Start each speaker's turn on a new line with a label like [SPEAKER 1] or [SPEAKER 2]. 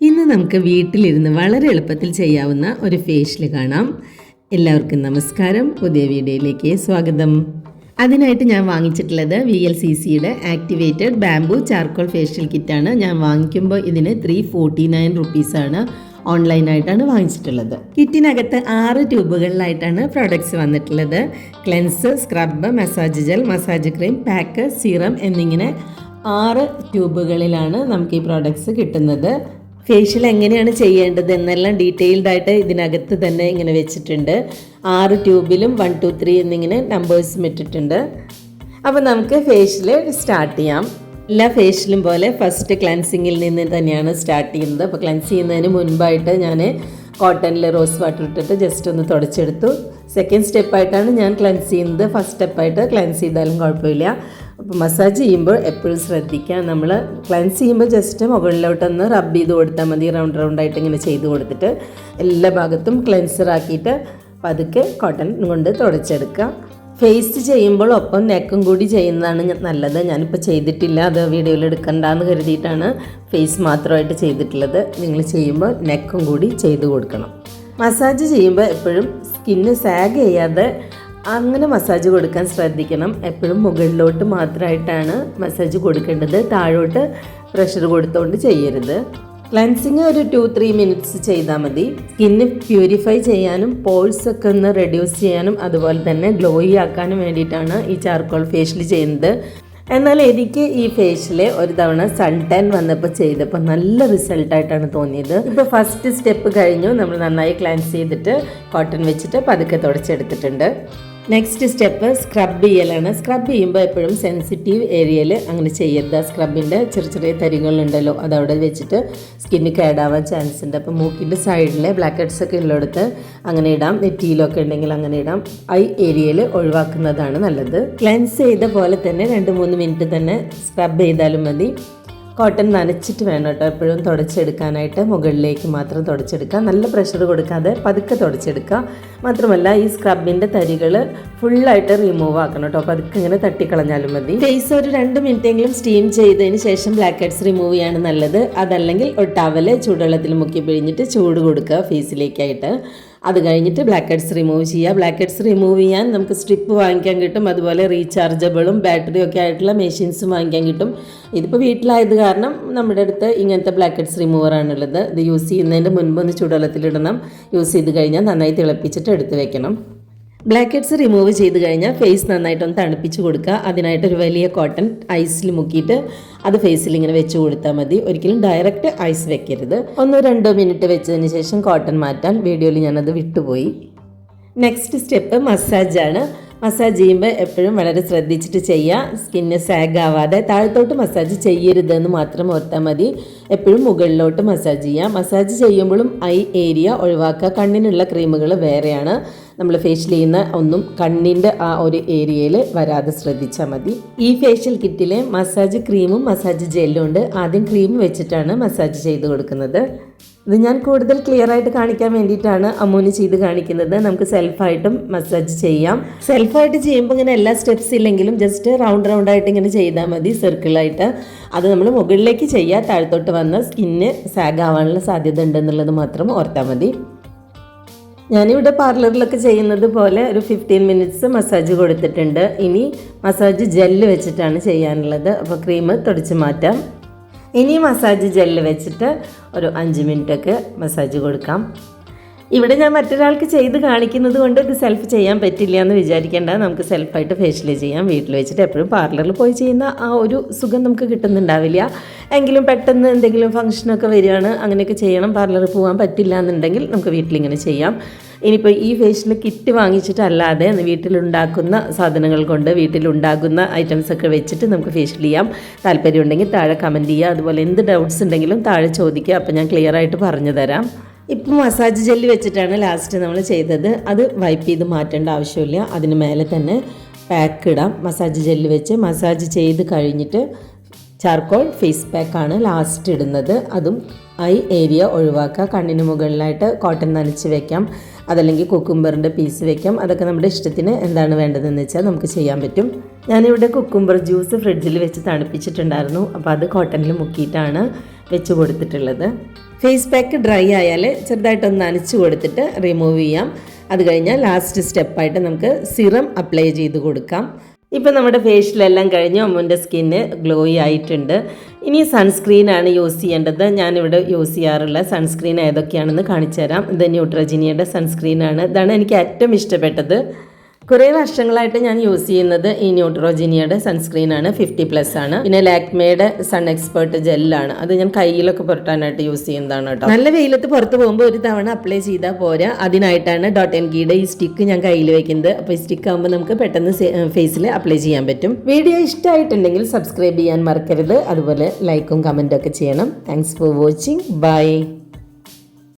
[SPEAKER 1] ഇന്ന് നമുക്ക് വീട്ടിലിരുന്ന് വളരെ എളുപ്പത്തിൽ ചെയ്യാവുന്ന ഒരു ഫേഷ്യൽ കാണാം. എല്ലാവർക്കും നമസ്കാരം. പുതിയ വീഡിയോയിലേക്ക് സ്വാഗതം. അതിനായിട്ട് ഞാൻ വാങ്ങിച്ചിട്ടുള്ളത് വി എൽ സി സിയുടെ ആക്ടിവേറ്റഡ് ബാംബു ചാർക്കോൾ ഫേഷ്യൽ കിറ്റാണ് ഞാൻ വാങ്ങിക്കുമ്പോൾ ഇതിന് ത്രീ ഫോർട്ടി നയൻ റുപ്പീസാണ് ഓൺലൈനായിട്ടാണ് വാങ്ങിച്ചിട്ടുള്ളത്. കിറ്റിനകത്ത് ആറ് ട്യൂബുകളിലായിട്ടാണ് പ്രോഡക്റ്റ്സ് വന്നിട്ടുള്ളത്. Cleanse scrub massage gel massage cream pack serum എന്നിങ്ങനെ ആറ് ട്യൂബുകളിലാണ് നമുക്ക് ഈ പ്രോഡക്റ്റ്സ് കിട്ടുന്നത്. ഫേഷ്യൽ എങ്ങനെയാണ് ചെയ്യേണ്ടത് എന്നെല്ലാം ഡീറ്റെയിൽഡ് ആയിട്ട് ഇതിനകത്ത് തന്നെ ഇങ്ങനെ വെച്ചിട്ടുണ്ട്. ആറ് ട്യൂബിലും വൺ ടു ത്രീ എന്നിങ്ങനെ നമ്പേഴ്സും ഇട്ടിട്ടുണ്ട്. അപ്പോൾ നമുക്ക് ഫേഷ്യൽ സ്റ്റാർട്ട് ചെയ്യാം. എല്ലാ ഫേഷ്യലും പോലെ ഫസ്റ്റ് ക്ലൻസിങ്ങിൽ നിന്ന് തന്നെയാണ് സ്റ്റാർട്ട് ചെയ്യുന്നത്. അപ്പോൾ ക്ലൻസ് ചെയ്യുന്നതിന് മുൻപായിട്ട് ഞാൻ കോട്ടണിൽ റോസ് വാട്ടർ ഇട്ടിട്ട് ജസ്റ്റ് ഒന്ന് തുടച്ചെടുത്തു. സെക്കൻഡ് സ്റ്റെപ്പായിട്ടാണ് ഞാൻ ക്ലൻസ് ചെയ്യുന്നത്. ഫസ്റ്റ് സ്റ്റെപ്പായിട്ട് ക്ലൻസ് ചെയ്താലും കുഴപ്പമില്ല. അപ്പോൾ മസാജ് ചെയ്യുമ്പോൾ എപ്പോഴും ശ്രദ്ധിക്കുക. നമ്മൾ ക്ലൻസ് ചെയ്യുമ്പോൾ ജസ്റ്റ് മുകളിലോട്ടൊന്ന് റബ്ബ് ചെയ്ത് കൊടുത്താൽ മതി. റൗണ്ട് ആയിട്ട് ഇങ്ങനെ ചെയ്ത് കൊടുത്തിട്ട് എല്ലാ ഭാഗത്തും ക്ലെൻസർ ആക്കിയിട്ട് പതുക്കെ കോട്ടൺ കൊണ്ട് തുടച്ചെടുക്കുക. ഫേസ് ചെയ്യുമ്പോൾ ഒപ്പം നെക്കും കൂടി ചെയ്യുന്നതാണ് നല്ലത്. ഞാനിപ്പോൾ ചെയ്തിട്ടില്ല. അത് വീഡിയോയിൽ എടുക്കണ്ടെന്ന് കരുതിയിട്ടാണ് ഫേസ് മാത്രമായിട്ട് ചെയ്തിട്ടുള്ളത്. നിങ്ങൾ ചെയ്യുമ്പോൾ നെക്കും കൂടി ചെയ്ത് കൊടുക്കണം. മസാജ് ചെയ്യുമ്പോൾ എപ്പോഴും സ്കിന്ന് സാഗ് ചെയ്യാതെ അങ്ങനെ മസാജ് കൊടുക്കാൻ ശ്രദ്ധിക്കണം. എപ്പോഴും മുകളിലോട്ട് മാത്രമായിട്ടാണ് മസാജ് കൊടുക്കേണ്ടത്. താഴോട്ട് പ്രഷർ കൊടുത്തുകൊണ്ട് ചെയ്യരുത്. ക്ലൻസിങ് ഒരു ടു ത്രീ മിനിറ്റ്സ് ചെയ്താൽ മതി. സ്കിന്ന് പ്യൂരിഫൈ ചെയ്യാനും പോൾസ് ഒക്കെ ഒന്ന് റെഡ്യൂസ് ചെയ്യാനും അതുപോലെ തന്നെ ഗ്ലോയി ആക്കാനും വേണ്ടിയിട്ടാണ് ഈ ചാർക്കോൾ ഫേഷ്യൽ ചെയ്യുന്നത്. എന്നാൽ എനിക്ക് ഈ ഫേഷ്യൽ ഒരു തവണ സൺ ടാൻ വന്നപ്പോൾ ചെയ്തപ്പോൾ നല്ല റിസൾട്ടായിട്ടാണ് തോന്നിയത്. ഇപ്പോൾ ഫസ്റ്റ് സ്റ്റെപ്പ് കഴിഞ്ഞു. നമ്മൾ നന്നായി ക്ലൻസ് ചെയ്തിട്ട് കോട്ടൺ വെച്ചിട്ട് പതുക്കെ തുടച്ചെടുത്തിട്ടുണ്ട്. നെക്സ്റ്റ് സ്റ്റെപ്പ് സ്ക്രബ് ചെയ്യലാണ്. സ്ക്രബ് ചെയ്യുമ്പോൾ എപ്പോഴും സെൻസിറ്റീവ് ഏരിയയിൽ അങ്ങനെ ചെയ്യരുത്. സ്ക്രബിന്റെ ചെറിയ ചെറിയ തരികളുണ്ടല്ലോ അതവിടെ വെച്ചിട്ട് സ്കിന്ന് കേടാവാൻ ചാൻസ് ഉണ്ട്. അപ്പോൾ മൂക്കിന്റെ സൈഡിൽ ബ്ലാക്ക് ഹെഡ്സ് ഒക്കെ ഉള്ളിടത്ത് അങ്ങനെ ഇടാം. നെറ്റിയിലൊക്കെ ഉണ്ടെങ്കിൽ അങ്ങനെ ഇടാം. ഐ ഏരിയയിൽ ഒഴിവാക്കുന്നതാണ് നല്ലത്. ക്ലെൻസ് ചെയ്ത പോലെ തന്നെ രണ്ട് മൂന്ന് മിനിറ്റ് തന്നെ സ്ക്രബ് ചെയ്താലും മതി. കോട്ടൺ നനച്ചിട്ട് വേണം കേട്ടോ എപ്പോഴും തുടച്ചെടുക്കാനായിട്ട്. മുകളിലേക്ക് മാത്രം തുടച്ചെടുക്കുക. നല്ല പ്രഷർ കൊടുക്കാതെ പതുക്കെ തുടച്ചെടുക്കുക. മാത്രമല്ല ഈ സ്ക്രബിന്റെ തരികൾ ഫുള്ളായിട്ട് റിമൂവ് ആക്കണം കേട്ടോ. പതുക്കെ ഇങ്ങനെ തട്ടിക്കളഞ്ഞാലും മതി. ഫേസ് ഒരു രണ്ട് മിനിറ്റെങ്കിലും സ്റ്റീം ചെയ്തതിന് ശേഷം ബ്ലാക്ക് ഹെഡ്സ് റിമൂവ് ചെയ്യാണ് നല്ലത്. അതല്ലെങ്കിൽ ഒരു ചൂടുവെള്ളത്തിൽ മുക്കി പിഴിഞ്ഞിട്ട് ചൂട് കൊടുക്കുക ഫേസിലേക്കായിട്ട് അത് കഴിഞ്ഞിട്ട് ബ്ലാക്ക് ഹെഡ്സ് റിമൂവ് ചെയ്യുക. ബ്ലാക്ക് ഹെഡ്സ് റിമൂവ് ചെയ്യാൻ നമുക്ക് സ്ട്രിപ്പ് വാങ്ങിക്കാൻ കിട്ടും. അതുപോലെ റീചാർജബിളും ബാറ്ററി ഒക്കെ ആയിട്ടുള്ള മെഷീൻസും വാങ്ങിക്കാൻ കിട്ടും. ഇതിപ്പോൾ വീട്ടിലായത് കാരണം നമ്മുടെ അടുത്ത് ഇങ്ങനത്തെ ബ്ലാക്ക് ഹെഡ്സ് റിമൂവറാണുള്ളത് ഇത് യൂസ് ചെയ്യുന്നതിന്റെ മുൻപ് ഒന്ന് ചൂടുവെള്ളത്തിലിടണം യൂസ് ചെയ്ത് കഴിഞ്ഞാൽ നന്നായി തിളപ്പിച്ചിട്ട് എടുത്ത് വെക്കണം. ബ്ലാക്ക് ഹെഡ്സ് റിമൂവ് ചെയ്ത് കഴിഞ്ഞാൽ ഫേസ് നന്നായിട്ടൊന്ന് തണുപ്പിച്ച് കൊടുക്കുക. അതിനായിട്ട് ഒരു വലിയ കോട്ടൺ ഐസിൽ മുക്കിയിട്ട് അത് ഫേസിൽ ഇങ്ങനെ വെച്ച് കൊടുത്താൽ മതി. ഒരിക്കലും ഡയറക്റ്റ് ഐസ് വെക്കരുത്. ഒന്നോ രണ്ടോ മിനിറ്റ് വെച്ചതിന് ശേഷം കോട്ടൺ മാറ്റാൻ വീഡിയോയിൽ ഞാനത് വിട്ടുപോയി. നെക്സ്റ്റ് സ്റ്റെപ്പ് മസാജാണ് മസാജ് ചെയ്യുമ്പോൾ എപ്പോഴും വളരെ ശ്രദ്ധിച്ചിട്ട് ചെയ്യുക സ്കിന്ന് സാഗ് ആവാതെ താഴത്തോട്ട് മസാജ് ചെയ്യരുതെന്ന് മാത്രം ഓർത്താൽ മതി. എപ്പോഴും മുകളിലോട്ട് മസാജ് ചെയ്യുക മസാജ് ചെയ്യുമ്പോഴും ഐ ഏരിയ ഒഴിവാക്കുക. കണ്ണിനുള്ള ക്രീമുകൾ വേറെയാണ്. നമ്മൾ ഫേഷ്യൽ ചെയ്യുന്ന ഒന്നും കണ്ണിന്റെ ആ ഒരു ഏരിയയിൽ വരാതെ ശ്രദ്ധിച്ചാൽ മതി. ഈ ഫേഷ്യൽ കിറ്റിൽ മസാജ് ക്രീമും മസാജ് ജെല്ലും ഉണ്ട്. ആദ്യം ക്രീം വെച്ചിട്ടാണ് മസാജ് ചെയ്ത് കൊടുക്കുന്നത്. ഇത് ഞാൻ കൂടുതൽ ക്ലിയർ ആയിട്ട് കാണിക്കാൻ വേണ്ടിയിട്ടാണ് അമ്മൂന് ചെയ്ത് കാണിക്കുന്നത്. നമുക്ക് സെൽഫായിട്ടും മസാജ് ചെയ്യാം. സെൽഫായിട്ട് ചെയ്യുമ്പോൾ ഇങ്ങനെ എല്ലാ സ്റ്റെപ്സ് ഇല്ലെങ്കിലും ജസ്റ്റ് റൗണ്ട് റൗണ്ട് ആയിട്ട് ഇങ്ങനെ ചെയ്താൽ മതി സർക്കിളായിട്ട് അത് നമ്മൾ മുകളിലേക്ക് ചെയ്യുക താഴത്തോട്ട് വന്ന സ്കിന്ന് സാഗ് ആവാനുള്ള സാധ്യത ഉണ്ടെന്നുള്ളത് മാത്രം ഓർത്താൽ മതി. ഞാനിവിടെ പാർലറിലൊക്കെ ചെയ്യുന്നത് പോലെ ഒരു ഫിഫ്റ്റീൻ മിനിറ്റ്സ് മസാജ് കൊടുത്തിട്ടുണ്ട്. ഇനി മസാജ് ജെല്ല് വെച്ചിട്ടാണ് ചെയ്യാനുള്ളത്. അപ്പോൾ ക്രീം തുടച്ച് മാറ്റാം. ഇനി മസാജ് ജെല്ല് വെച്ചിട്ട് ഒരു അഞ്ച് മിനിറ്റൊക്കെ മസാജ് കൊടുക്കാം. ഇവിടെ ഞാൻ മറ്റൊരാൾക്ക് ചെയ്ത് കാണിക്കുന്നത് കൊണ്ട് ഇത് സെൽഫ് ചെയ്യാൻ പറ്റില്ല എന്ന് വിചാരിക്കേണ്ട. നമുക്ക് സെൽഫായിട്ട് ഫേഷ്യൽ ചെയ്യാം. വീട്ടിൽ വെച്ചിട്ട് എപ്പോഴും പാർലറിൽ പോയി ചെയ്യുന്ന ആ ഒരു സുഖം നമുക്ക് കിട്ടുന്നുണ്ടാവില്ല. എങ്കിലും പെട്ടെന്ന് എന്തെങ്കിലും ഫംഗ്ഷനൊക്കെ വരികയാണ് അങ്ങനെയൊക്കെ ചെയ്യണം. പാർലറിൽ പോകാൻ പറ്റില്ല എന്നുണ്ടെങ്കിൽ നമുക്ക് വീട്ടിലിങ്ങനെ ചെയ്യാം. ഇനിയിപ്പോൾ ഈ ഫേഷ്യൽ കിറ്റ് വാങ്ങിച്ചിട്ടല്ലാതെ വീട്ടിലുണ്ടാക്കുന്ന സാധനങ്ങൾ കൊണ്ട് വീട്ടിലുണ്ടാകുന്ന ഐറ്റംസ് ഒക്കെ വെച്ചിട്ട് നമുക്ക് ഫേഷ്യൽ ചെയ്യാം. താല്പര്യമുണ്ടെങ്കിൽ താഴെ കമന്റ് ചെയ്യുക. അതുപോലെ എന്ത് ഡൗട്ട്സ് ഉണ്ടെങ്കിലും താഴെ ചോദിക്കുക. അപ്പോൾ ഞാൻ ക്ലിയർ ആയിട്ട് പറഞ്ഞു തരാം. ഇപ്പം മസാജ് ജെല്ലി വെച്ചിട്ടാണ് ലാസ്റ്റ് നമ്മൾ ചെയ്തത്. അത് വൈപ്പ് ചെയ്ത് മാറ്റേണ്ട ആവശ്യമില്ല. അതിന് മേലെ തന്നെ പാക്ക് ഇടാം. മസാജ് ജെല്ലി വെച്ച് മസാജ് ചെയ്ത് കഴിഞ്ഞിട്ട് ചാർക്കോൾ ഫേസ് പാക്കാണ് ലാസ്റ്റ് ഇടുന്നത്. അതും ഐ ഏരിയ ഒഴിവാക്കുക. കണ്ണിന് മുകളിലായിട്ട് കോട്ടൺ നനച്ച് വെക്കാം. അതല്ലെങ്കിൽ കുക്കുംബറിന്റെ പീസ് വെക്കാം. അതൊക്കെ നമ്മുടെ ഇഷ്ടത്തിന് എന്താണ് വേണ്ടതെന്ന് വെച്ചാൽ നമുക്ക് ചെയ്യാൻ പറ്റും. ഞാനിവിടെ കുക്കുംബർ ജ്യൂസ് ഫ്രിഡ്ജിൽ വെച്ച് തണുപ്പിച്ചിട്ടുണ്ടായിരുന്നു. അപ്പോൾ അത് കോട്ടണിൽ മുക്കിയിട്ടാണ് വെച്ച് കൊടുത്തിട്ടുള്ളത്. ഫേസ് പാക്ക് ഡ്രൈ ആയാൽ ചെറുതായിട്ടൊന്ന് നനച്ച് കൊടുത്തിട്ട് റിമൂവ് ചെയ്യാം. അത് കഴിഞ്ഞാൽ ലാസ്റ്റ് സ്റ്റെപ്പായിട്ട് നമുക്ക് സിറം അപ്ലൈ ചെയ്ത് കൊടുക്കാം. ഇപ്പം നമ്മുടെ ഫേഷ്യലെല്ലാം കഴിഞ്ഞ് അമ്മുന്റെ സ്കിന്ന് ഗ്ലോയി ആയിട്ടുണ്ട്. ഇനി സൺസ്ക്രീനാണ് യൂസ് ചെയ്യേണ്ടത്. ഞാനിവിടെ യൂസ് ചെയ്യാറുള്ള സൺസ്ക്രീൻ ഏതൊക്കെയാണെന്ന് കാണിച്ചു തരാം ഇത് ന്യൂട്രജിനിയുടെ സൺസ്ക്രീനാണ് ഇതാണ് എനിക്ക് ഏറ്റവും ഇഷ്ടപ്പെട്ടത്. കുറേ വർഷങ്ങളായിട്ട് ഞാൻ യൂസ് ചെയ്യുന്നത് ഈ ന്യൂട്രോജിനിയുടെ സൺസ്ക്രീൻ ആണ് ഫിഫ്റ്റി പ്ലസ് ആണ്. പിന്നെ ലാക്മേയുടെ സൺ എക്സ്പേർട്ട് ജെല്ലാണ് അത് ഞാൻ കയ്യിലൊക്കെ പുരട്ടാനായിട്ട് യൂസ് ചെയ്യുന്നതാണ് കേട്ടോ. നല്ല വെയിലത്ത് പുറത്ത് പോകുമ്പോൾ ഒരു തവണ അപ്ലൈ ചെയ്താൽ പോരാ. അതിനായിട്ടാണ് ഡോട്ട് എൻ കീയുടെ ഈ സ്റ്റിക്ക് ഞാൻ കയ്യിൽ വെക്കുന്നത്. അപ്പോൾ ഈ സ്റ്റിക്ക് ആകുമ്പോൾ നമുക്ക് പെട്ടെന്ന് ഫേസിൽ അപ്ലൈ ചെയ്യാൻ പറ്റും. വീഡിയോ ഇഷ്ടമായിട്ടുണ്ടെങ്കിൽ സബ്സ്ക്രൈബ് ചെയ്യാൻ മറക്കരുത്. അതുപോലെ ലൈക്കും കമന്റും ഒക്കെ ചെയ്യണം. Thanks for watching bye